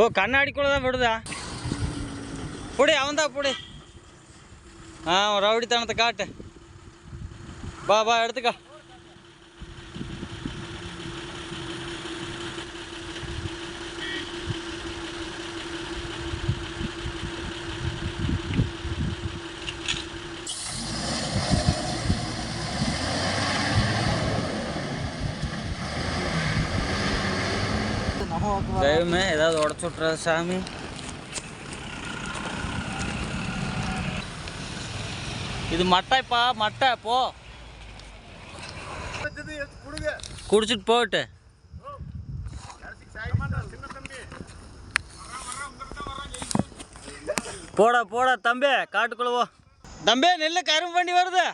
ஓ கண்ணாடிக்குள்ளே தான் விடுதா? புடி அவன் தான் புடி. ஆ உன் ரவுடித்தனத்தை காட்டு. பா பா எடுத்துக்கோ. தெய்வமே ஏதாவது உடச்சு விட்றாத சாமி. இது மட்டைப்பா மட்டை போ. குடிச்சிட்டு போட்டு போடா போடா தம்பி காட்டுக்குள்ள தம்பி நெல்லு கரும்பு பண்ணி வருது.